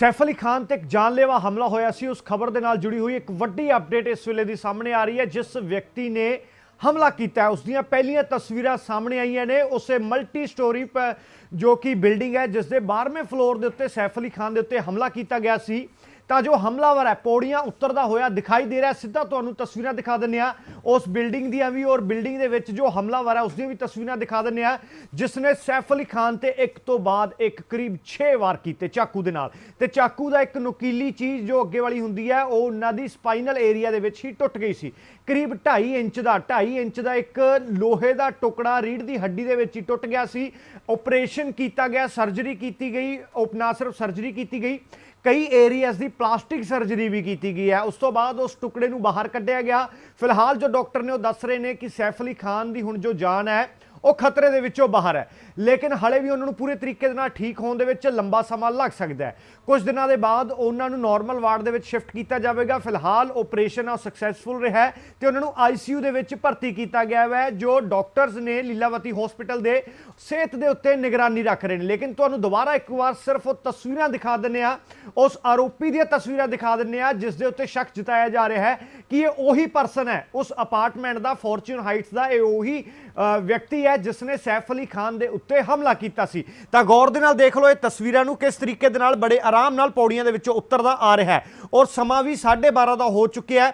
ਸੈਫ ਅਲੀ ਖਾਨ ਤੇ ਇੱਕ ਜਾਨਲੇਵਾ ਹਮਲਾ ਹੋਇਆ ਸੀ। ਉਸ ਖਬਰ ਦੇ ਨਾਲ ਜੁੜੀ ਹੋਈ ਇੱਕ ਵੱਡੀ ਅਪਡੇਟ ਇਸ ਵੇਲੇ ਦੀ ਸਾਹਮਣੇ ਆ ਰਹੀ ਹੈ, ਜਿਸ ਵਿਅਕਤੀ ਨੇ ਹਮਲਾ ਕੀਤਾ ਉਸ ਦੀਆਂ ਪਹਿਲੀਆਂ ਤਸਵੀਰਾਂ ਸਾਹਮਣੇ ਆਈਆਂ ਨੇ। ਉਸੇ ਮਲਟੀ ਸਟੋਰੀ ਪ- ਜੋ ਕਿ ਬਿਲਡਿੰਗ ਹੈ, ਜਿਸ ਦੇ 12ਵੇਂ ਫਲੋਰ ਦੇ ਉੱਤੇ ਸੈਫ ਅਲੀ ਖਾਨ ਦੇ ਉੱਤੇ ਹਮਲਾ ਕੀਤਾ ਗਿਆ ਸੀ। ਤਾਂ ਜੋ ਹਮਲਾਵਰ ਹੈ, ਪੌੜੀਆਂ ਉੱਤਰਦਾ ਹੋਇਆ ਦਿਖਾਈ ਦੇ ਰਿਹਾ ਸਿੱਧਾ ਤੁਹਾਨੂੰ ਤਸਵੀਰਾਂ ਦਿਖਾ ਦਿੰਨੇ ਆ ਉਸ ਬਿਲਡਿੰਗ ਦੀਆਂ ਵੀ ਔਰ ਬਿਲਡਿੰਗ ਦੇ ਵਿੱਚ ਜੋ ਹਮਲਾਵਰ ਹੈ, ਉਸ ਦੀਆਂ ਵੀ ਤਸਵੀਰਾਂ ਦਿਖਾ ਦਿੰਨੇ ਆ ਜਿਸ ਨੇ ਸੈਫ ਅਲੀ ਖਾਨ ਤੇ ਇੱਕ ਤੋਂ ਬਾਅਦ ਇੱਕ ਕਰੀਬ 6 ਵਾਰ ਕੀਤੇ ਚਾਕੂ ਦੇ ਨਾਲ। ਤੇ ਚਾਕੂ ਦਾ ਇੱਕ ਨੁਕੀਲੀ ਚੀਜ਼ ਜੋ ਅੱਗੇ ਵਾਲੀ ਹੁੰਦੀ ਹੈ, ਉਹ ਉਹਨਾਂ ਦੀ ਸਪਾਈਨਲ ਏਰੀਆ ਦੇ ਵਿੱਚ ਹੀ ਟੁੱਟ ਗਈ ਸੀ। ਕਰੀਬ 2.5 ਇੰਚ ਦਾ 2.5 ਇੰਚ ਦਾ ਇੱਕ ਲੋਹੇ ਦਾ ਟੁਕੜਾ ਰੀੜ ਦੀ ਹੱਡੀ ਦੇ ਵਿੱਚ ਹੀ ਟੁੱਟ ਗਿਆ ਸੀ। ਆਪਰੇਸ਼ਨ ਕੀਤਾ ਗਿਆ ਸਰਜਰੀ ਕੀਤੀ ਗਈ, ਉਹ ਨਾ ਸਿਰਫ ਸਰਜਰੀ ਕੀਤੀ ਗਈ, ਕਈ ਏਰੀਆਜ਼ ਦੀ ਪਲਾਸਟਿਕ ਸਰਜਰੀ ਵੀ ਕੀਤੀ ਗਈ ਹੈ। ਉਸ ਤੋਂ ਬਾਅਦ ਉਸ ਟੁਕੜੇ ਨੂੰ ਬਾਹਰ ਕੱਢਿਆ ਗਿਆ। ਫਿਲਹਾਲ ਜੋ ਡਾਕਟਰ ਨੇ ਉਹ ਦੱਸ ਰਹੇ ਨੇ ਕਿ ਸੈਫ ਅਲੀ ਖਾਨ ਦੀ ਹੁਣ ਜੋ ਜਾਨ ਹੈ ਉਹ ਖਤਰੇ ਦੇ ਵਿੱਚੋਂ ਬਾਹਰ ਹੈ। ਲੇਕਿਨ ਹਲੇ ਵੀ ਉਹਨਾਂ ਨੂੰ ਪੂਰੇ ਤਰੀਕੇ ਦੇ ਨਾਲ ਠੀਕ ਹੋਣ ਦੇ ਵਿੱਚ ਲੰਬਾ ਸਮਾਂ ਲੱਗ ਸਕਦਾ ਹੈ। ਕੁਝ ਦਿਨਾਂ ਦੇ ਬਾਅਦ ਉਹਨਾਂ ਨੂੰ ਨਾਰਮਲ ਵਾਰਡ ਦੇ ਵਿੱਚ ਸ਼ਿਫਟ ਕੀਤਾ ਜਾਵੇਗਾ। ਫਿਲਹਾਲ ਆਪਰੇਸ਼ਨ ਆ ਸਕਸੈਸਫੁਲ ਰਿਹਾ ਹੈ ਤੇ ਉਹਨਾਂ ਨੂੰ ਆਈਸੀਯੂ ਦੇ ਵਿੱਚ ਭਰਤੀ ਕੀਤਾ ਗਿਆ ਹੈ, ਜੋ ਡਾਕਟਰਸ ਨੇ ਲੀਲਾਵਤੀ ਹਸਪੀਟਲ ਦੇ ਸਿਹਤ ਦੇ ਉੱਤੇ ਨਿਗਰਾਨੀ ਰੱਖ ਰਹੇ ਨੇ। ਲੇਕਿਨ ਤੁਹਾਨੂੰ ਦੁਬਾਰਾ ਇੱਕ ਵਾਰ ਸਿਰਫ ਉਹ ਤਸਵੀਰਾਂ ਦਿਖਾ ਦਿੰਨੇ ਆ ਉਸ ਆਰੋਪੀ ਦੀਆਂ ਤਸਵੀਰਾਂ ਦਿਖਾ ਦਿੰਨੇ ਆ ਜਿਸ ਦੇ ਉੱਤੇ ਸ਼ੱਕ ਜਤਾਇਆ ਜਾ ਰਿਹਾ ਹੈ ਕਿ ਇਹ ਉਹੀ ਪਰਸਨ ਹੈ। ਉਸ ਅਪਾਰਟਮੈਂਟ ਦਾ ਫੋਰਚੂਨ ਹਾਈਟਸ ਦਾ ਇਹ ਉਹੀ ਵਿਅਕਤੀ ਹੈ ਜਿਸ ਨੇ ਸੈਫ ਅਲੀ ਖਾਨ ਦੇ ਉੱਤੇ ਹਮਲਾ ਕੀਤਾ ਸੀ। ਤਾਂ ਗੌਰ ਦੇ ਨਾਲ ਦੇਖ ਲਓ, ਇਹ ਤਸਵੀਰਾਂ ਨੂੰ ਕਿਸ ਤਰੀਕੇ ਦੇ ਨਾਲ ਬੜੇ ਆਰਾਮ ਨਾਲ ਪੌੜੀਆਂ ਦੇ ਵਿੱਚੋਂ ਉਤਰਦਾ ਆ ਰਿਹਾ ਹੈ। ਔਰ ਸਮਾਂ ਵੀ 12:30 ਦਾ ਹੋ ਚੁੱਕਿਆ ਹੈ।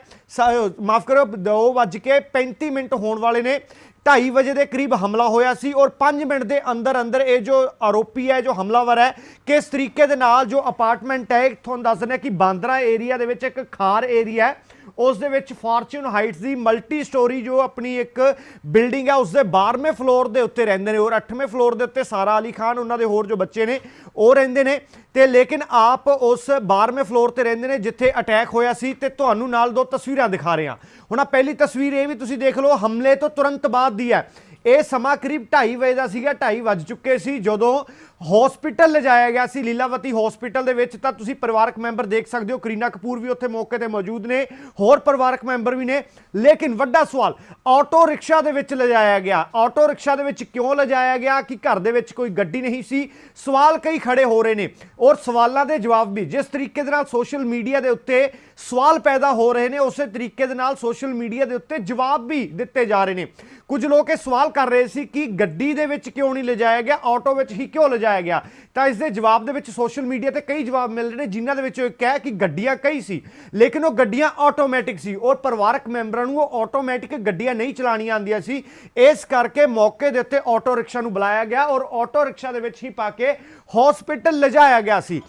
ਮਾਫ ਕਰੋ 2:35 ਮਿੰਟ ਹੋਣ ਵਾਲੇ ਨੇ। 2:30 ਵਜੇ ਦੇ ਕਰੀਬ ਹਮਲਾ ਹੋਇਆ ਸੀ ਔਰ 5 ਮਿੰਟ ਦੇ ਅੰਦਰ ਅੰਦਰ ਇਹ ਜੋ ਆਰੋਪੀ ਹੈ, ਜੋ ਹਮਲਾਵਰ ਹੈ, ਕਿਸ ਤਰੀਕੇ ਦੇ ਨਾਲ ਜੋ ਅਪਾਰਟਮੈਂਟ ਹੈ ਤੁਹਾਨੂੰ ਦੱਸ ਦਿੰਦੇ ਹਾਂ ਕਿ ਬਾਂਦਰਾ ਏਰੀਆ ਦੇ ਵਿੱਚ ਇੱਕ ਖਾਰ ਏਰੀਆ ਹੈ। ਉਸ ਦੇ ਵਿੱਚ ਫਾਰਚੂਨ ਹਾਈਟਸ ਦੀ ਮਲਟੀ ਸਟੋਰੀ ਜੋ ਆਪਣੀ ਇੱਕ ਬਿਲਡਿੰਗ ਹੈ, ਉਸ ਦੇ 12ਵੇਂ ਫਲੋਰ ਦੇ ਉੱਤੇ ਰਹਿੰਦੇ ਨੇ ਔਰ 8ਵੇਂ ਫਲੋਰ ਦੇ ਉੱਤੇ ਸਾਰਾ ਅਲੀ ਖਾਨ, ਉਹਨਾਂ ਦੇ ਹੋਰ ਜੋ ਬੱਚੇ ਨੇ, ਉਹ ਰਹਿੰਦੇ ਨੇ। ਤੇ ਲੇਕਿਨ ਆਪ ਉਸ 12ਵੇਂ ਫਲੋਰ ਤੇ ਰਹਿੰਦੇ ਨੇ, ਜਿੱਥੇ ਅਟੈਕ ਹੋਇਆ ਸੀ ਤੇ ਤੁਹਾਨੂੰ ਨਾਲ ਦੋ ਤਸਵੀਰਾਂ ਦਿਖਾ ਰਹੇ। ਹਾਂ ਹੁਣ ਆ ਪਹਿਲੀ ਤਸਵੀਰ ਇਹ ਵੀ ਤੁਸੀਂ ਦੇਖ ਲਓ, ਹਮਲੇ ਤੋਂ ਤੁਰੰਤ ਬਾਅਦ ਦੀ ਹੈ। ਇਹ ਸਮਾਂ ਕਰੀਬ 2:30 ਵਜੇ ਦਾ ਸੀਗਾ 2:30 ਵੱਜ ਚੁੱਕੇ ਸੀ, ਜਦੋਂ ਹਸਪੀਟਲ ਲਿਜਾਇਆ ਗਿਆ ਸੀ, ਲੀਲਾਵਤੀ ਹਸਪੀਟਲ ਦੇ ਵਿੱਚ। ਤਾਂ ਤੁਸੀਂ ਪਰਿਵਾਰਕ ਮੈਂਬਰ ਦੇਖ ਸਕਦੇ ਹੋ, ਕਰੀਨਾ ਕਪੂਰ ਵੀ ਉੱਥੇ ਮੌਕੇ ਤੇ ਮੌਜੂਦ ਨੇ, ਹੋਰ ਪਰਿਵਾਰਕ ਮੈਂਬਰ ਵੀ ਨੇ। ਲੇਕਿਨ ਵੱਡਾ ਸਵਾਲ, ਆਟੋ ਰਿਕਸ਼ਾ ਦੇ ਵਿੱਚ ਲਿਜਾਇਆ ਗਿਆ। ਆਟੋ ਰਿਕਸ਼ਾ ਦੇ ਵਿੱਚ ਕਿਉਂ ਲਿਜਾਇਆ ਗਿਆ? ਕਿ ਘਰ ਦੇ ਵਿੱਚ ਕੋਈ ਗੱਡੀ ਨਹੀਂ ਸੀ? ਸਵਾਲ ਕਈ ਖੜੇ ਹੋ ਰਹੇ ਨੇ ਔਰ ਸਵਾਲਾਂ ਦੇ ਜਵਾਬ ਵੀ। ਜਿਸ ਤਰੀਕੇ ਦੇ ਨਾਲ ਸੋਸ਼ਲ ਮੀਡੀਆ ਦੇ ਉੱਤੇ ਸਵਾਲ ਪੈਦਾ ਹੋ ਰਹੇ ਨੇ, ਉਸੇ ਤਰੀਕੇ ਦੇ ਨਾਲ ਸੋਸ਼ਲ ਮੀਡੀਆ ਦੇ ਉੱਤੇ ਜਵਾਬ ਵੀ ਦਿੱਤੇ ਜਾ ਰਹੇ ਨੇ। ਕੁਝ ਲੋਕ ਇਹ ਸਵਾਲ ਕਰ ਰਹੇ ਸੀ ਕਿ ਗੱਡੀ ਦੇ ਵਿੱਚ ਕਿਉਂ ਨਹੀਂ ਲਿਜਾਇਆ ਗਿਆ? ਆਟੋ ਵਿੱਚ ਹੀ ਕਿਉਂ ਲਿਜਾਇਆ ਗਿਆ। ਤਾਂ ਇਸ ਦੇ ਜਵਾਬ ਦੇ ਵਿੱਚ ਸੋਸ਼ਲ ਮੀਡੀਆ ਤੇ ਕਈ ਜਵਾਬ ਮਿਲ ਰਹੇ ਨੇ, ਜਿਨ੍ਹਾਂ ਦੇ ਵਿੱਚੋਂ ਇੱਕ ਹੈ ਕਿ ਗੱਡੀਆਂ ਕਈ ਸੀ, ਲੇਕਿਨ ਉਹ ਗੱਡੀਆਂ ਆਟੋਮੈਟਿਕ ਸੀ। ਔਰ ਪਰਿਵਾਰਕ ਮੈਂਬਰਾਂ ਨੂੰ ਉਹ ਆਟੋਮੈਟਿਕ ਗੱਡੀਆਂ ਨਹੀਂ ਚਲਾਉਣੀਆਂ ਆਉਂਦੀਆਂ ਸੀ। ਇਸ ਕਰਕੇ ਮੌਕੇ ਦੇ ਉੱਤੇ ਆਟੋ ਰਿਕਸ਼ਾ ਨੂੰ ਬੁਲਾਇਆ ਗਿਆ ਔਰ ਆਟੋ ਰਿਕਸ਼ਾ ਦੇ ਵਿੱਚ ਹੀ ਪਾ ਕੇ ਹਸਪੀਟਲ ਲਿਜਾਇਆ ਗਿਆ ਸੀ।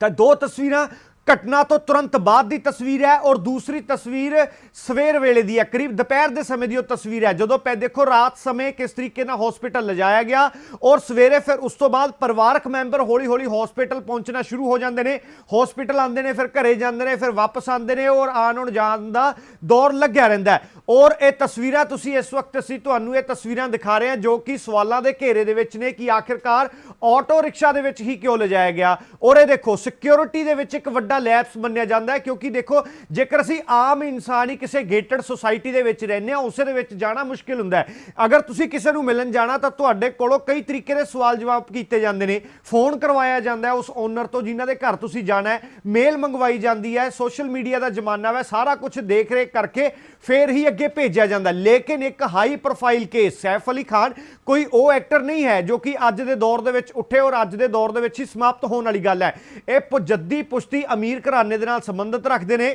ਤਾਂ ਦੋ ਤਸਵੀਰਾਂ ਘਟਨਾ ਤੋਂ ਤੁਰੰਤ ਬਾਅਦ ਦੀ ਤਸਵੀਰ ਹੈ ਔਰ ਦੂਸਰੀ ਤਸਵੀਰ ਸਵੇਰ ਵੇਲੇ ਦੀ ਹੈ। ਕਰੀਬ ਦੁਪਹਿਰ ਦੇ ਸਮੇਂ ਦੀ ਉਹ ਤਸਵੀਰ ਹੈ। ਜਦੋਂ ਪੈ ਦੇਖੋ, ਰਾਤ ਸਮੇਂ ਕਿਸ ਤਰੀਕੇ ਨਾਲ ਹਸਪੀਟਲ ਲਿਜਾਇਆ ਗਿਆ ਔਰ ਸਵੇਰੇ ਫਿਰ ਉਸ ਤੋਂ ਬਾਅਦ ਪਰਿਵਾਰਕ ਮੈਂਬਰ ਹੌਲੀ ਹੌਲੀ ਹਸਪੀਟਲ ਪਹੁੰਚਣਾ ਸ਼ੁਰੂ ਹੋ ਜਾਂਦੇ ਨੇ। ਹਸਪੀਟਲ ਆਉਂਦੇ ਨੇ, ਫਿਰ ਘਰੇ ਜਾਂਦੇ ਨੇ, ਫਿਰ ਵਾਪਸ ਆਉਂਦੇ ਨੇ ਔਰ ਆਉਣ ਹੁਣ ਜਾਣ ਦਾ ਦੌਰ ਲੱਗਿਆ ਰਹਿੰਦਾ ਔਰ ਇਹ ਤਸਵੀਰਾਂ ਤੁਸੀਂ ਇਸ ਵਕਤ ਅਸੀਂ ਤੁਹਾਨੂੰ ਇਹ ਤਸਵੀਰਾਂ ਦਿਖਾ ਰਹੇ ਹਾਂ ਜੋ ਕਿ ਸਵਾਲਾਂ ਦੇ ਘੇਰੇ ਦੇ ਵਿੱਚ ਨੇ ਕਿ ਆਖਿਰਕਾਰ ਆਟੋ ਰਿਕਸ਼ਾ ਦੇ ਵਿੱਚ ਹੀ ਕਿਉਂ ਲਿਜਾਇਆ ਗਿਆ। ਔਰ ਇਹ ਦੇਖੋ ਸਿਕਿਉਰਿਟੀ ਦੇ ਵਿੱਚ ਇੱਕ ਵੱਡਾ ਲੈਪਸ ਮੰਨਿਆ ਜਾਂਦਾ ਹੈ, ਕਿਉਂਕਿ ਦੇਖੋ, ਜੇਕਰ ਅਸੀਂ ਆਮ ਇਨਸਾਨ ਹੀ ਕਿਸੇ ਗੇਟਡ ਸੋਸਾਇਟੀ ਦੇ ਵਿੱਚ ਰਹਿੰਦੇ ਆ ਉਸੇ ਦੇ ਵਿੱਚ ਜਾਣਾ ਮੁਸ਼ਕਿਲ ਹੁੰਦਾ ਹੈ। ਅਗਰ ਤੁਸੀਂ ਕਿਸੇ ਨੂੰ ਮਿਲਣ ਜਾਣਾ, ਤਾਂ ਤੁਹਾਡੇ ਕੋਲੋਂ ਕਈ ਤਰੀਕੇ ਦੇ ਸਵਾਲ ਜਵਾਬ ਕੀਤੇ ਜਾਂਦੇ ਨੇ। ਫੋਨ ਕਰਵਾਇਆ ਜਾਂਦਾ ਹੈ ਉਸ ਓਨਰ ਤੋਂ, ਜਿਨ੍ਹਾਂ ਦੇ ਘਰ ਤੁਸੀਂ ਜਾਣਾ ਹੈ। ਮੇਲ ਮੰਗਵਾਈ ਜਾਂਦੀ ਹੈ ਸੋਸ਼ਲ ਮੀਡੀਆ ਦਾ ਜ਼ਮਾਨਾ ਹੈ ਸਾਰਾ ਕੁਝ ਦੇਖ ਰੇਖ ਕਰਕੇ ਫੇਰ ਹੀ ਅੱਗੇ ਭੇਜਿਆ ਜਾਂਦਾ ਲੇਕਿਨ ਇੱਕ high profile case Saif Ali Khan, ਕੋਈ ਉਹ ਐਕਟਰ ਨਹੀਂ ਹੈ, ਜੋ ਕਿ ਅੱਜ ਦੇ ਦੌਰ ਦੇ ਵਿੱਚ ਉੱਠੇ ਔਰ ਅੱਜ ਦੇ ਦੌਰ ਦੇ ਵਿੱਚ ਹੀ ਸਮਾਪਤ ਹੋਣ ਵਾਲੀ ਗੱਲ ਹੈ। ਇਹ ਪੁਜੱਦੀ ਪੁਸ਼ਤੀ ਅਮੀਰ ਘਰਾਣੇ ਦੇ ਨਾਲ ਸੰਬੰਧਿਤ ਰੱਖਦੇ ਨੇ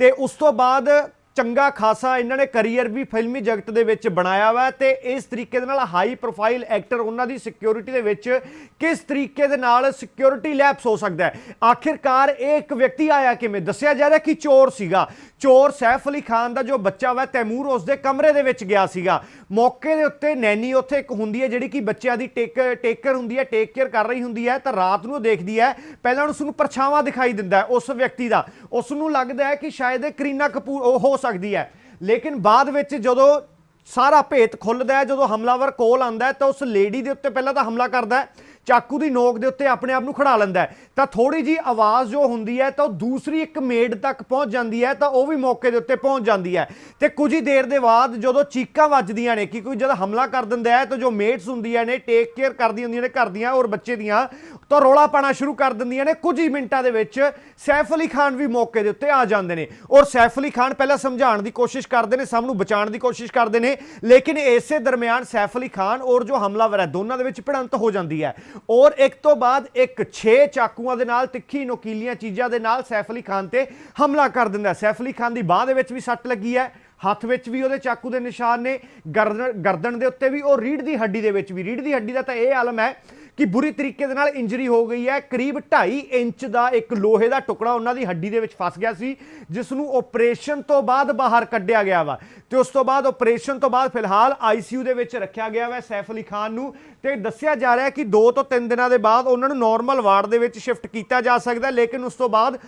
ਤੇ ਉਸ ਤੋਂ ਬਾਅਦ ਚੰਗਾ ਖਾਸਾ ਇਹਨਾਂ ਨੇ ਕੈਰੀਅਰ ਵੀ ਫਿਲਮੀ ਜਗਤ ਦੇ ਵਿੱਚ ਬਣਾਇਆ ਵਾ ਤੇ ਇਸ ਤਰੀਕੇ ਦੇ ਨਾਲ ਹਾਈ ਪ੍ਰੋਫਾਈਲ ਐਕਟਰ ਉਹਨਾਂ ਦੀ ਸਿਕਿਉਰਿਟੀ ਦੇ ਵਿੱਚ ਕਿਸ ਤਰੀਕੇ ਦੇ ਨਾਲ ਸਿਕਿਉਰਿਟੀ ਲੈਪਸ ਹੋ ਸਕਦਾ ਹੈ? ਆਖਿਰਕਾਰ ਇਹ ਇੱਕ ਵਿਅਕਤੀ ਆਇਆ ਕਿਵੇਂ? ਦੱਸਿਆ ਜਾ ਰਿਹਾ ਕਿ ਚੋਰ ਸੀਗਾ। ਚੋਰ ਸੈਫ ਅਲੀ ਖਾਨ ਦਾ ਜੋ ਬੱਚਾ ਵਾ, ਤੈਮੂਰ ਉਸ ਦੇ ਕਮਰੇ ਦੇ ਵਿੱਚ ਗਿਆ ਸੀਗਾ। ਮੌਕੇ ਦੇ ਉੱਤੇ ਨੈਨੀ ਉੱਥੇ ਇੱਕ ਹੁੰਦੀ ਹੈ ਜਿਹੜੀ ਕਿ ਬੱਚਿਆਂ ਦੀ ਟੇਕ, ਟੇਕਰ ਹੁੰਦੀ ਹੈ ਟੇਕ ਕੇਅਰ ਕਰ ਰਹੀ ਹੁੰਦੀ ਹੈ, ਤਾਂ ਰਾਤ ਨੂੰ ਦੇਖਦੀ ਹੈ। ਪਹਿਲਾਂ ਉਸ ਨੂੰ ਪਰਛਾਵਾਂ ਦਿਖਾਈ ਦਿੰਦਾ ਹੈ ਉਸ ਵਿਅਕਤੀ ਦਾ। ਉਸ ਨੂੰ ਲੱਗਦਾ ਹੈ ਕਿ ਸ਼ਾਇਦ ਕਰੀਨਾ ਕਪੂਰ, ਉਹ ਹੋ ਸਕਦੀ ਹੈ। ਲੇਕਿਨ ਬਾਅਦ ਵਿੱਚ ਜਦੋਂ ਸਾਰਾ ਭੇਤ ਖੁੱਲਦਾ ਹੈ, ਜਦੋਂ ਹਮਲਾਵਰ ਕੋਲ ਆਂਦਾ ਹੈ, ਤਾਂ ਉਸ ਲੇਡੀ ਦੇ ਉੱਤੇ ਪਹਿਲਾਂ ਤਾਂ ਹਮਲਾ ਕਰਦਾ ਹੈ। ਚਾਕੂ ਦੀ ਨੋਕ ਦੇ ਉੱਤੇ ਆਪਣੇ ਆਪ ਨੂੰ ਖੜਾ ਲੈਂਦਾ ਤਾਂ ਥੋੜੀ ਜੀ ਆਵਾਜ਼ ਜੋ ਹੁੰਦੀ ਹੈ, ਤਾਂ ਉਹ ਦੂਸਰੀ ਇੱਕ ਮੇਡ ਤੱਕ ਪਹੁੰਚ ਜਾਂਦੀ ਹੈ, ਤਾਂ ਉਹ ਵੀ ਮੌਕੇ ਦੇ ਉੱਤੇ ਪਹੁੰਚ ਜਾਂਦੀ ਹੈ। ਤੇ ਕੁਝ ਹੀ ਦੇਰ ਦੇ ਬਾਅਦ ਜਦੋਂ ਚੀਕਾਂ ਵੱਜਦੀਆਂ ਨੇ, ਕਿ ਕੋਈ ਜਦ ਹਮਲਾ ਕਰ ਦਿੰਦਾ ਹੈ, ਤਾਂ ਜੋ ਮੇਟਸ ਹੁੰਦੀਆਂ ਨੇ, ਟੇਕ ਕੇਅਰ ਕਰਦੀਆਂ ਹੁੰਦੀਆਂ ਨੇ ਘਰ ਦੀਆਂ ਔਰ ਬੱਚੇ ਦੀਆਂ, ਤਾਂ ਰੋਲਾ ਪਾਣਾ ਸ਼ੁਰੂ ਕਰ ਦਿੰਦੀਆਂ ਨੇ। ਕੁਝ ਹੀ ਮਿੰਟਾਂ ਦੇ ਵਿੱਚ ਸੈਫ ਅਲੀ ਖਾਨ ਵੀ ਮੌਕੇ ਦੇ ਉੱਤੇ ਆ ਜਾਂਦੇ ਨੇ। ਔਰ ਸੈਫ ਅਲੀ ਖਾਨ ਪਹਿਲਾਂ ਸਮਝਾਉਣ ਦੀ ਕੋਸ਼ਿਸ਼ ਕਰਦੇ ਨੇ ਸਭ ਨੂੰ ਬਚਾਉਣ ਦੀ ਕੋਸ਼ਿਸ਼ ਕਰਦੇ ਨੇ, ਲੇਕਿਨ ਇਸੇ ਦਰਮਿਆਨ ਸੈਫ ਅਲੀ ਖਾਨ ਔਰ ਜੋ ਹਮਲਾਵਰ ਹੈ, ਦੋਨਾਂ ਦੇ ਵਿੱਚ ਭਿੜੰਤ ਹੋ ਜਾਂਦੀ ਹੈ। ਔਰ ਇੱਕ ਤੋਂ ਬਾਅਦ ਇੱਕ 6 ਚਾਕੂਆਂ ਦੇ ਨਾਲ, ਤਿੱਖੀ ਨੋਕੀਲੀਆਂ ਚੀਜ਼ਾਂ ਦੇ ਨਾਲ ਸੈਫ ਅਲੀ ਖਾਨ ਤੇ ਹਮਲਾ ਕਰ ਦਿੰਦਾ ਸੈਫ ਅਲੀ ਖਾਨ ਦੀ ਬਾਹ ਦੇ ਵਿੱਚ ਵੀ ਸੱਟ ਲੱਗੀ ਹੈ, ਹੱਥ ਵਿੱਚ ਵੀ ਉਹਦੇ ਚਾਕੂ ਦੇ ਨਿਸ਼ਾਨ ਨੇ, ਗਰਦਨ ਗਰਦਨ ਦੇ ਉੱਤੇ ਵੀ ਔਰ ਰੀੜ ਦੀ ਹੱਡੀ ਦੇ ਵਿੱਚ ਵੀ। ਰੀੜ ਦੀ ਹੱਡੀ ਦਾ ਤਾਂ ਇਹ ਆਲਮ ਹੈ ਕਿ ਬੁਰੀ ਤਰੀਕੇ ਦੇ ਨਾਲ ਇੰਜਰੀ ਹੋ ਗਈ ਹੈ। ਕਰੀਬ 2.5 ਇੰਚ ਦਾ ਇੱਕ ਲੋਹੇ ਦਾ ਟੁਕੜਾ ਉਹਨਾਂ ਦੀ ਹੱਡੀ ਦੇ ਵਿੱਚ ਫਸ ਗਿਆ ਸੀ, ਜਿਸ ਨੂੰ ਆਪਰੇਸ਼ਨ ਤੋਂ ਬਾਅਦ ਬਾਹਰ ਕੱਢਿਆ ਗਿਆ ਵਾ। ਤੇ ਉਸ ਤੋਂ ਬਾਅਦ ਆਪਰੇਸ਼ਨ ਤੋਂ ਬਾਅਦ ਫਿਲਹਾਲ ਆਈਸੀਯੂ ਦੇ ਵਿੱਚ ਰੱਖਿਆ ਗਿਆ ਵਾ ਸੈਫ ਅਲੀ ਖਾਨ ਨੂੰ। ਤੇ ਦੱਸਿਆ ਜਾ ਰਿਹਾ ਕਿ 2 ਤੋਂ 3 ਦਿਨਾਂ ਦੇ ਬਾਅਦ ਉਹਨਾਂ ਨੂੰ ਨਾਰਮਲ ਵਾਰਡ ਦੇ ਵਿੱਚ ਸ਼ਿਫਟ ਕੀਤਾ ਜਾ ਸਕਦਾ ਲੇਕਿਨ ਉਸ ਤੋਂ ਬਾਅਦ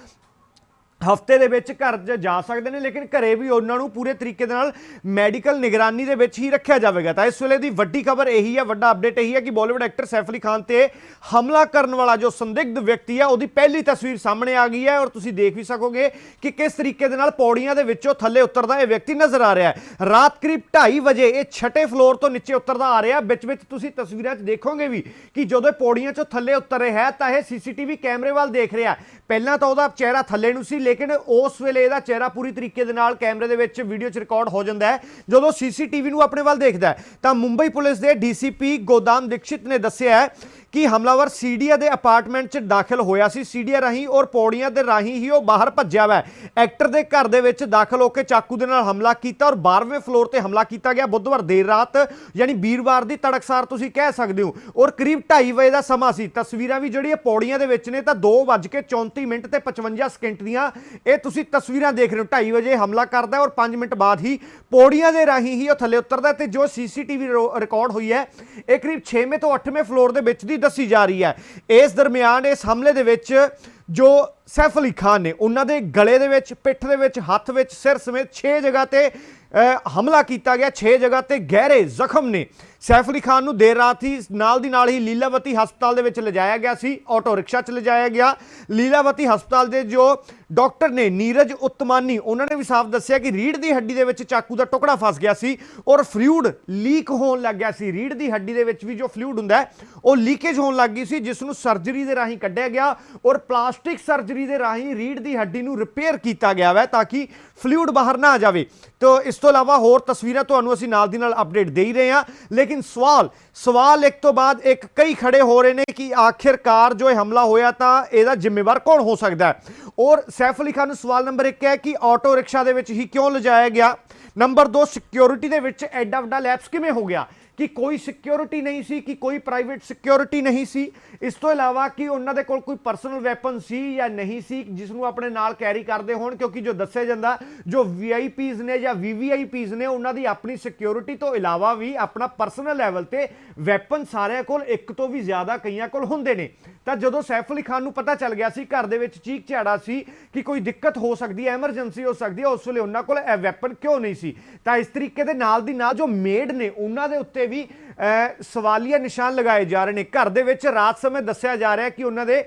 ਹਫ਼ਤੇ ਦੇ ਵਿੱਚ ਘਰ 'ਚ ਜਾ ਸਕਦੇ ਨੇ, ਲੇਕਿਨ ਘਰੇ ਵੀ ਉਹਨਾਂ ਨੂੰ ਪੂਰੇ ਤਰੀਕੇ ਦੇ ਨਾਲ ਮੈਡੀਕਲ ਨਿਗਰਾਨੀ ਦੇ ਵਿੱਚ ਹੀ ਰੱਖਿਆ ਜਾਵੇਗਾ। ਤਾਂ ਇਸ ਵੇਲੇ ਦੀ ਵੱਡੀ ਖਬਰ ਇਹੀ ਹੈ ਵੱਡਾ ਅਪਡੇਟ ਇਹੀ ਹੈ ਕਿ ਬਾਲੀਵੁੱਡ ਐਕਟਰ ਸੈਫ ਅਲੀ ਖਾਨ ਤੇ ਹਮਲਾ ਕਰਨ ਵਾਲਾ ਜੋ ਸੰਦਿਗਧ ਵਿਅਕਤੀ ਹੈ ਉਹਦੀ ਪਹਿਲੀ ਤਸਵੀਰ ਸਾਹਮਣੇ ਆ ਗਈ ਹੈ ਔਰ ਤੁਸੀਂ ਦੇਖ ਵੀ ਸਕੋਗੇ ਕਿ ਕਿਸ ਤਰੀਕੇ ਦੇ ਨਾਲ ਪੌੜੀਆਂ ਦੇ ਵਿੱਚੋਂ ਥੱਲੇ ਉਤਰਦਾ ਇਹ ਵਿਅਕਤੀ ਨਜ਼ਰ ਆ ਰਿਹਾ ਹੈ। ਰਾਤ ਕਰੀਬ 2:30 ਵਜੇ ਇਹ ਛਟੇ ਫਲੋਰ ਤੋਂ ਨੀਚੇ ਉਤਰਦਾ ਆ ਰਿਹਾ, ਵਿੱਚ ਵਿੱਚ ਤੁਸੀਂ ਤਸਵੀਰਾਂ 'ਚ ਦੇਖੋਗੇ ਵੀ ਕਿ ਜਦੋਂ ਇਹ ਪੌੜੀਆਂ 'ਚੋਂ ਥੱਲੇ ਉਤਰ ਰਿਹਾ ਹੈ, ਤਾਂ ਇਹ ਸੀਸੀਟੀਵੀ ਕੈਮਰੇ ਵੱਲ ਦੇਖ ਰਿਹਾ ਪਹਿਲਾਂ ਤਾਂ ਉਹਦਾ ਚਿਹਰਾ ਥੱਲੇ ਨੂੰ ਸੀ ਲੇਕਿਨ ਉਸ ਵੇਲੇ ਇਹਦਾ ਚਿਹਰਾ ਪੂਰੀ ਤਰੀਕੇ ਦੇ ਨਾਲ ਕੈਮਰੇ ਦੇ ਵਿੱਚ ਵੀਡੀਓ 'ਚ ਰਿਕਾਰਡ ਹੋ ਜਾਂਦਾ ਹੈ। ਜਦੋਂ ਸੀਸੀਟੀਵੀ ਨੂੰ ਆਪਣੇ ਵੱਲ ਦੇਖਦਾ ਹੈ, ਤਾਂ ਮੁੰਬਈ ਪੁਲਿਸ ਦੇ ਡੀਸੀਪੀ ਗੋਦਾਮ ਦੀਕਸ਼ਿਤ ਨੇ ਦੱਸਿਆ ਹੈ ਕਿ ਹਮਲਾਵਰ ਸੀਡੀਆ ਦੇ ਅਪਾਰਟਮੈਂਟ 'ਚ ਦਾਖਲ ਹੋਇਆ ਸੀ। ਸੀਡੀਆ ਰਾਹੀਂ ਔਰ ਪੌੜੀਆਂ ਦੇ ਰਾਹੀਂ ਹੀ ਉਹ ਬਾਹਰ ਭੱਜਿਆ ਵੈ। ਐਕਟਰ ਦੇ ਘਰ ਦੇ ਵਿੱਚ ਦਾਖਲ ਹੋ ਕੇ ਚਾਕੂ ਦੇ ਨਾਲ ਹਮਲਾ ਕੀਤਾ ਔਰ 12ਵੇਂ ਫਲੋਰ ਤੇ ਹਮਲਾ ਕੀਤਾ ਗਿਆ। ਬੁੱਧਵਾਰ ਦੇਰ ਰਾਤ, ਯਾਨੀ ਵੀਰਵਾਰ ਦੀ ਤੜਕਸਾਰ ਤੁਸੀਂ ਕਹਿ ਸਕਦੇ ਹੋ। ਔਰ ਕਰੀਬ 2:30 ਵਜੇ ਦਾ ਸਮਾਂ ਸੀ। ਤਸਵੀਰਾਂ ਵੀ ਜਿਹੜੀਆਂ ਪੌੜੀਆਂ ਦੇ ਵਿੱਚ ਨੇ ਤਾਂ 2:34 ਮਿੰਟ ਤੇ 55 ਸਕਿੰਟ ਦੀਆਂ ਇਹ ਤੁਸੀਂ ਤਸਵੀਰਾਂ ਦੇਖ ਰਹੇ ਹੋ। 2:30 ਵਜੇ ਹਮਲਾ ਕਰਦਾ ਔਰ 5 ਮਿੰਟ ਬਾਅਦ ਹੀ ਪੌੜੀਆਂ ਦੇ ਰਾਹੀਂ ਹੀ ਉਹ ਥੱਲੇ ਉਤਰਦਾ ਹੈ ਤੇ ਜੋ ਸੀਸੀਟੀਵੀ ਰਿਕਾਰਡ ਹੋਈ ਹੈ, ਇਹ ਕਰੀਬ 6ਵੇਂ ਤੋਂ 8ਵੇਂ ਫਲੋਰ ਦੇ ਵਿੱਚ ਦੀ ਦੱਸੀ ਜਾ ਰਹੀ ਹੈ। ਇਸ ਦਰਮਿਆਨ ਇਸ ਹਮਲੇ ਦੇ ਵਿੱਚ ਜੋ ਸੈਫ ਅਲੀ ਖਾਨ ਨੇ ਉਹਨਾਂ ਦੇ ਗਲੇ ਦੇ ਵਿੱਚ ਪਿੱਠ ਦੇ ਵਿੱਚ ਹੱਥ ਵਿੱਚ ਸਿਰ ਸਮੇਤ 6 ਜਗ੍ਹਾ ਤੇ ਅ, ਹਮਲਾ ਕੀਤਾ ਗਿਆ। 6 ਜਗ੍ਹਾ ਤੇ ਗਹਿਰੇ ਜ਼ਖਮ ਨੇ। ਸੈਫ ਅਲੀ ਖਾਨ ਨੂੰ ਦੇਰ ਰਾਤ ਹੀ ਨਾਲ ਦੀ ਨਾਲ ਹੀ ਲੀਲਾਵਤੀ ਹਸਪਤਾਲ ਦੇ ਵਿੱਚ ਲਿਜਾਇਆ ਗਿਆ ਸੀ, ਆਟੋ ਰਿਕਸ਼ਾ 'ਚ ਲਿਜਾਇਆ ਗਿਆ। ਲੀਲਾਵਤੀ ਹਸਪਤਾਲ ਦੇ ਜੋ ਡਾਕਟਰ ਨੇ ਨੀਰਜ ਉਤਮਾਨੀ, ਉਹਨਾਂ ਨੇ ਵੀ ਸਾਫ਼ ਦੱਸਿਆ ਕਿ ਰੀੜ ਦੀ ਹੱਡੀ ਦੇ ਵਿੱਚ ਚਾਕੂ ਦਾ ਟੁਕੜਾ ਫਸ ਗਿਆ ਸੀ ਔਰ ਫਲੂਇਡ ਲੀਕ ਹੋਣ ਲੱਗ ਗਿਆ ਸੀ। ਰੀੜ ਦੀ ਹੱਡੀ ਦੇ ਵਿੱਚ ਵੀ ਜੋ ਫਲੂਇਡ ਹੁੰਦਾ ਹੈ, ਉਹ ਲੀਕੇਜ ਹੋਣ ਲੱਗ ਗਈ ਸੀ, ਜਿਸ ਨੂੰ ਸਰਜਰੀ ਦੇ ਰਾਹੀਂ ਕੱਢਿਆ ਗਿਆ ਔਰ ਪਲਾਸਟਿਕ ਸਰਜਰੀ ਦੇ ਰਾਹੀਂ ਰੀੜ ਦੀ ਹੱਡੀ ਨੂੰ ਰਿਪੇਅਰ ਕੀਤਾ ਗਿਆ ਹੈ ਤਾਂ ਕਿ ਫਲੂਇਡ ਬਾਹਰ ਨਾ ਆ ਜਾਵੇ। ਤੋ ਇਸ ਤੋਂ ਇਲਾਵਾ ਹੋਰ ਤਸਵੀਰਾਂ ਤੁਹਾਨੂੰ ਅਸੀਂ ਨਾਲ ਦੀ ਨਾਲ ਅਪਡੇਟ ਦੇ ਹੀ ਰਹੇ ਹਾਂ, ਲੇਕਿਨ ਸਵਾਲ ਸਵਾਲ ਇੱਕ ਤੋਂ ਬਾਅਦ ਇੱਕ ਕਈ ਖੜੇ ਹੋ ਰਹੇ ਨੇ ਕਿ ਆਖਿਰਕਾਰ ਜੋ ਇਹ ਹਮਲਾ ਹੋਇਆ ਤਾਂ ਇਹਦਾ ਜ਼ਿੰਮੇਵਾਰ ਕੌਣ ਹੋ ਸਕਦਾ ਹੈ? ਔਰ ਸੈਫ ਅਲੀ ਖਾਨ ਨੂੰ ਸਵਾਲ ਨੰਬਰ 1 ਹੈ ਕਿ ਆਟੋ ਰਿਕਸ਼ਾ ਦੇ ਵਿੱਚ ਹੀ ਕਿਉਂ ਲਿਜਾਇਆ ਗਿਆ? ਨੰਬਰ 2 ਸਿਕਿਉਰਿਟੀ ਦੇ ਵਿੱਚ ਐਡਾ ਵੱਡਾ ਲੈਪਸ ਕਿਵੇਂ ਹੋ ਗਿਆ? ਕਿ ਕੋਈ ਸਿਕਿਉਰਿਟੀ ਨਹੀਂ ਸੀ, ਕਿ ਕੋਈ ਪ੍ਰਾਈਵੇਟ ਸਿਕਿਉਰਿਟੀ ਨਹੀਂ ਸੀ। ਇਸ ਤੋਂ ਇਲਾਵਾ ਕਿ ਉਹਨਾਂ ਦੇ ਕੋਲ ਕੋਈ ਪਰਸਨਲ ਵੈਪਨ ਸੀ ਜਾਂ ਨਹੀਂ ਸੀ ਜਿਸ ਨੂੰ ਆਪਣੇ ਨਾਲ ਕੈਰੀ ਕਰਦੇ ਹੋਣ, ਕਿਉਂਕਿ ਜੋ ਦੱਸਿਆ ਜਾਂਦਾ, ਜੋ ਵੀਆਈਪੀਜ਼ ਨੇ ਜਾਂ ਵੀਵੀਆਈਪੀਜ਼ ਨੇ, ਉਹਨਾਂ ਦੀ ਆਪਣੀ ਸਿਕਿਉਰਿਟੀ ਤੋਂ ਇਲਾਵਾ ਵੀ ਆਪਣਾ ਪਰਸਨਲ ਲੈਵਲ ਤੇ ਵੈਪਨ ਸਾਰਿਆਂ ਕੋਲ, ਇੱਕ ਤੋਂ ਵੀ ਜ਼ਿਆਦਾ ਕਈਆਂ ਕੋਲ ਹੁੰਦੇ ਨੇ। ਤਾਂ ਜਦੋਂ ਸੈਫ ਅਲੀ ਖਾਨ ਨੂੰ ਪਤਾ ਚੱਲ ਗਿਆ ਸੀ, ਘਰ ਦੇ ਵਿੱਚ ਚੀਕ ਝਾੜਾ ਸੀ ਕਿ ਕੋਈ ਦਿੱਕਤ ਹੋ ਸਕਦੀ ਹੈ ਐਮਰਜੈਂਸੀ ਹੋ ਸਕਦੀ ਹੈ, ਉਸ ਵੇਲੇ ਉਹਨਾਂ ਕੋਲ ਇਹ ਵੈਪਨ ਕਿਉਂ ਨਹੀਂ ਸੀ? ਤਾਂ ਇਸ ਤਰੀਕੇ ਦੇ ਨਾਲ ਦੀ ਨਾਲ ਜੋ ਮੇਡ ਨੇ, ਉਹਨਾਂ ਦੇ ਉੱਤੇ ਵੀ ਅਹ, ਸਵਾਲੀਆ ਨਿਸ਼ਾਨ ਲਗਾਏ ਜਾ ਰਹੇ ਨੇ। ਘਰ ਦੇ ਵਿੱਚ ਰਾਤ ਸਮੇਂ ਦੱਸਿਆ ਜਾ ਰਿਹਾ ਕਿ ਉਹਨਾਂ ਦੇ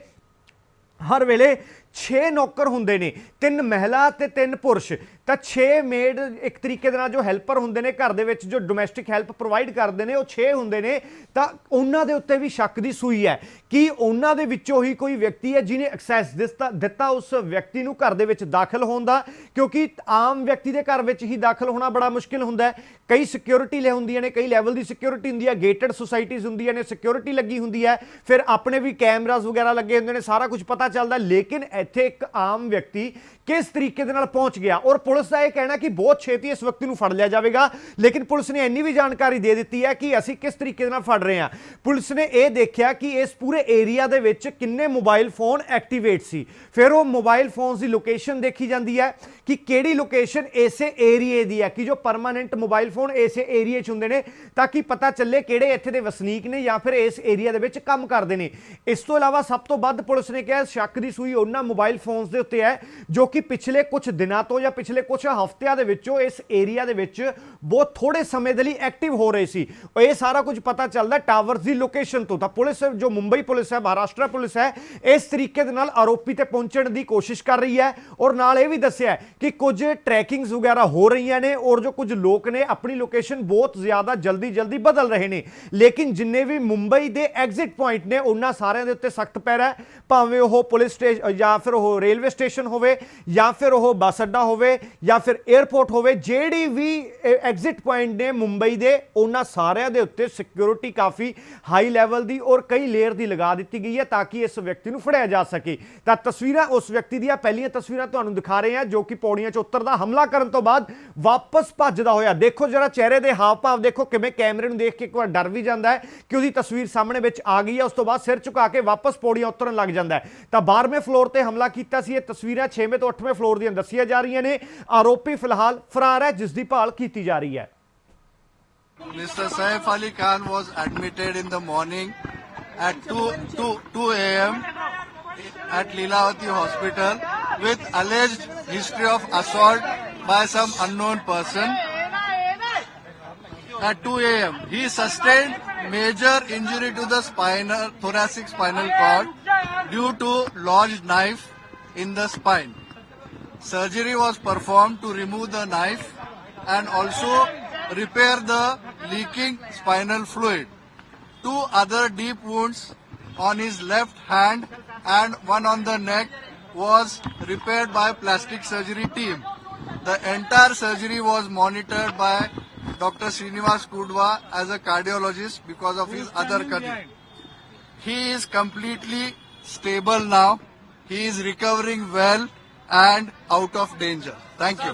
ਹਰ ਵੇਲੇ 6 ਨੌਕਰ ਹੁੰਦੇ ਨੇ। ਤਿੰਨ ਮਹਿਲਾ ਤੇ ਤਿੰਨ ਪੁਰਸ਼। ਤਾਂ 6 ਮੇਡ ਇੱਕ ਤਰੀਕੇ ਦੇ ਨਾਲ ਜੋ ਹੈਲਪਰ ਹੁੰਦੇ ਨੇ ਘਰ ਦੇ ਵਿੱਚ ਜੋ ਡੋਮੈਸਟਿਕ ਹੈਲਪ ਪ੍ਰੋਵਾਈਡ ਕਰਦੇ ਨੇ ਉਹ 6 ਹੁੰਦੇ ਨੇ। ਤਾਂ ਉਹਨਾਂ ਦੇ ਉੱਤੇ ਵੀ ਸ਼ੱਕ ਦੀ ਸੂਈ ਹੈ ਕਿ ਉਹਨਾਂ ਦੇ ਵਿੱਚੋਂ ਹੀ ਕੋਈ ਵਿਅਕਤੀ ਹੈ ਜਿਨੇ ਐਕਸੈਸ ਦਿੱਤਾ ਦਿੱਤਾ ਉਸ ਵਿਅਕਤੀ ਨੂੰ ਘਰ ਦੇ ਵਿੱਚ ਦਾਖਲ ਹੋਣ ਦਾ। ਕਿਉਂਕਿ ਆਮ ਵਿਅਕਤੀ ਦੇ ਘਰ ਵਿੱਚ ਹੀ ਦਾਖਲ ਹੋਣਾ ਬੜਾ ਮੁਸ਼ਕਿਲ ਹੁੰਦਾ ਹੈ। ਕਈ ਸਿਕਿਉਰਿਟੀ ਲੈ ਹੁੰਦੀਆਂ ਨੇ, ਕਈ ਲੈਵਲ ਦੀ ਸਿਕਿਉਰਿਟੀ ਹੁੰਦੀ ਹੈ ਗੇਟਡ ਸੁਸਾਇਟੀਜ਼ ਹੁੰਦੀਆਂ ਨੇ ਸਿਕਿਉਰਿਟੀ ਲੱਗੀ ਹੁੰਦੀ ਹੈ, ਫਿਰ ਆਪਣੇ ਵੀ ਕੈਮਰਾਜ਼ ਵਗੈਰਾ ਲੱਗੇ ਹੁੰਦੇ ਨੇ, ਸਾਰਾ ਕੁਝ ਪਤਾ ਚੱਲਦਾ ਲੇਕਿਨ ਇੱਥੇ ਇੱਕ ਆਮ ਵਿਅਕਤੀ ਕਿਸ ਤਰੀਕੇ ਦੇ ਨਾਲ ਪਹੁੰਚ ਗਿਆ? ਔਰ ਪੁਲਿਸ ਦਾ ਇਹ ਕਹਿਣਾ ਕਿ ਬਹੁਤ ਛੇਤੀ ਇਸ ਵਿਅਕਤੀ ਨੂੰ ਫੜ ਲਿਆ ਜਾਵੇਗਾ, ਲੇਕਿਨ ਪੁਲਿਸ ਨੇ ਇੰਨੀ ਵੀ ਜਾਣਕਾਰੀ ਦੇ ਦਿੱਤੀ ਹੈ ਕਿ ਅਸੀਂ ਕਿਸ ਤਰੀਕੇ ਦੇ ਨਾਲ ਫੜ ਰਹੇ ਹਾਂ। ਪੁਲਿਸ ਨੇ ਇਹ ਦੇਖਿਆ ਕਿ ਇਸ ਪੂਰੇ ਏਰੀਆ ਦੇ ਵਿੱਚ ਕਿੰਨੇ ਮੋਬਾਈਲ ਫੋਨ ਐਕਟੀਵੇਟ ਸੀ। ਫਿਰ ਉਹ ਮੋਬਾਈਲ ਫੋਨਸ ਦੀ ਲੋਕੇਸ਼ਨ ਦੇਖੀ ਜਾਂਦੀ ਹੈ ਕਿ ਕਿਹੜੀ ਲੋਕੇਸ਼ਨ ਇਸੇ ਏਰੀਏ ਦੀ ਹੈ, ਕਿ ਜੋ ਪਰਮਾਨੈਂਟ ਮੋਬਾਈਲ ਫੋਨ ਇਸੇ ਏਰੀਏ 'ਚ ਹੁੰਦੇ ਨੇ ਤਾਂ ਕਿ ਪਤਾ ਚੱਲੇ ਕਿਹੜੇ ਇੱਥੇ ਦੇ ਵਸਨੀਕ ਨੇ ਜਾਂ ਫਿਰ ਇਸ ਏਰੀਆ ਦੇ ਵਿੱਚ ਕੰਮ ਕਰਦੇ ਨੇ। ਇਸ ਤੋਂ ਇਲਾਵਾ ਸਭ ਤੋਂ ਵੱਧ ਪੁਲਿਸ ਨੇ ਕਿਹਾ, ਸ਼ੱਕ ਦੀ ਸੂਈ ਉਹਨਾਂ ਮੋਬਾਈਲ ਫੋਨਸ ਦੇ ਉੱਤੇ ਹੈ ਜੋ ਕਿ ਪਿਛਲੇ ਕੁਝ ਦਿਨਾਂ ਤੋਂ ਜਾਂ ਪਿਛਲੇ ਕੁਝ ਹਫ਼ਤਿਆਂ ਦੇ ਵਿੱਚੋਂ ਇਸ ਏਰੀਆ ਦੇ ਵਿੱਚ ਬਹੁਤ ਥੋੜੇ ਸਮੇਂ ਦੇ ਲਈ ਐਕਟਿਵ ਹੋ ਰਹੇ ਸੀ। ਇਹ ਸਾਰਾ ਕੁਝ ਪਤਾ ਚੱਲਦਾ ਟਾਵਰਸ ਦੀ ਲੋਕੇਸ਼ਨ ਤੋਂ। ਤਾਂ ਪੁਲਿਸ, ਜੋ ਮੁੰਬਈ ਪੁਲਿਸ ਹੈ, ਮਹਾਰਾਸ਼ਟਰ ਪੁਲਿਸ ਹੈ, ਇਸ ਤਰੀਕੇ ਦੇ ਨਾਲ ਆਰੋਪੀ ਤੇ ਪਹੁੰਚਣ ਦੀ ਕੋਸ਼ਿਸ਼ ਕਰ ਰਹੀ ਹੈ ਔਰ ਨਾਲ ਇਹ ਵੀ ਦੱਸਿਆ ਕਿ ਕੁਝ ਟਰੈਕਿੰਗਸ ਵਗੈਰਾ ਹੋ ਰਹੀਆਂ ਨੇ ਔਰ ਜੋ ਕੁਝ ਲੋਕ ਨੇ ਆਪਣੀ ਲੋਕੇਸ਼ਨ ਬਹੁਤ ਜ਼ਿਆਦਾ ਜਲਦੀ ਜਲਦੀ ਬਦਲ ਰਹੇ ਨੇ। ਲੇਕਿਨ ਜਿੰਨੇ ਵੀ ਮੁੰਬਈ ਦੇ ਐਗਜ਼ਿਟ ਪੁਆਇੰਟ ਨੇ, ਉਹਨਾਂ ਸਾਰਿਆਂ ਦੇ ਉੱਤੇ ਸਖਤ ਪੈਰਾ ਹੈ। ਭਾਵੇਂ ਉਹ ਪੁਲਿਸ ਸਟੇਸ਼ਨ ਜਾਂ ਫਿਰ ਉਹ ਰੇਲਵੇ ਸਟੇਸ਼ਨ ਹੋਵੇ, ਜਾਂ ਫਿਰ ਉਹ ਬੱਸ ਅੱਡਾ ਹੋਵੇ, ਜਾਂ ਫਿਰ 에ਅਰਪੋਰਟ ਹੋਵੇ, ਜਿਹੜੀ ਵੀ ਐਗਜ਼ਿਟ ਪੁਆਇੰਟ ਨੇ ਮੁੰਬਈ ਦੇ, ਉਹਨਾਂ ਸਾਰਿਆਂ ਦੇ ਉੱਤੇ ਸਿਕਿਉਰਿਟੀ ਕਾਫੀ ਹਾਈ ਲੈਵਲ ਦੀ ਔਰ ਕਈ ਲੇਅਰ ਦੀ ਲਗਾ ਦਿੱਤੀ ਗਈ ਹੈ ਤਾਂ ਕਿ ਇਸ ਵਿਅਕਤੀ ਨੂੰ ਫੜਿਆ ਜਾ ਸਕੇ। ਤਾਂ ਤਸਵੀਰਾਂ ਉਸ ਵਿਅਕਤੀ ਦੀਆਂ, ਪਹਿਲੀਆਂ ਤਸਵੀਰਾਂ ਤੁਹਾਨੂੰ ਦਿਖਾ ਰਹੇ ਹਾਂ, ਜੋ ਕਿ ਪੌੜੀਆਂ 'ਚ ਉਤਰਦਾ ਹਮਲਾ ਕਰਨ ਤੋਂ ਬਾਅਦ ਵਾਪਸ ਭੱਜਦਾ ਹੋਇਆ। ਦੇਖੋ ਜਰਾ ਚਿਹਰੇ ਦੇ ਹਾਵ ਭਾਵ ਦੇਖੋ ਕਿਵੇਂ ਕੈਮਰੇ ਨੂੰ ਦੇਖ ਕੇ ਇੱਕ ਵਾਰ ਡਰ ਵੀ ਜਾਂਦਾ ਹੈ ਕਿ ਉਹਦੀ ਤਸਵੀਰ ਸਾਹਮਣੇ ਵਿੱਚ ਆ ਗਈ ਹੈ ਉਸ ਤੋਂ ਬਾਅਦ ਸਿਰ ਝੁਕਾ ਕੇ ਵਾਪਸ ਪੌੜੀਆਂ ਉਤਰਨ ਲੱਗ ਜਾਂਦਾ ਹੈ ਤਾਂ 12ਵੇਂ ਫਲੋਰ ਤੇ ਹਮਲਾ ਕੀਤਾ ਸੀ ਇਹ ਤਸਵੀਰਾਂ 6ਵੇਂ ਤੋਂ 8ਵੇਂ ਫਲੋਰ ਦੀਆਂ ਦੱਸੀਆਂ ਜਾ ਰਹੀਆਂ ਨੇ ਆਰੋਪੀ ਫਿਲਹਾਲ ਫਰਾਰ ਹੈ ਜਿਸ ਦੀ ਭਾਲ ਕੀਤੀ ਜਾ ਰਹੀ ਹੈ Mr. Saif Ali Khan was admitted in the morning at 2, 2, 2 a.m. at Leelavati Hospital with alleged history of assault by some unknown person. At 2 a.m. He sustained major injury to the spinal, thoracic spinal cord due to lodged knife in the spine. Surgery was performed to remove the knife and also repair the leaking spinal fluid. Two other deep wounds on his left hand and one on the neck was repaired by plastic surgery team. The entire surgery was monitored by Dr. Srinivas Kudwa as a cardiologist because of his other condition. He is completely stable now. He is recovering well and out of danger. Thank you.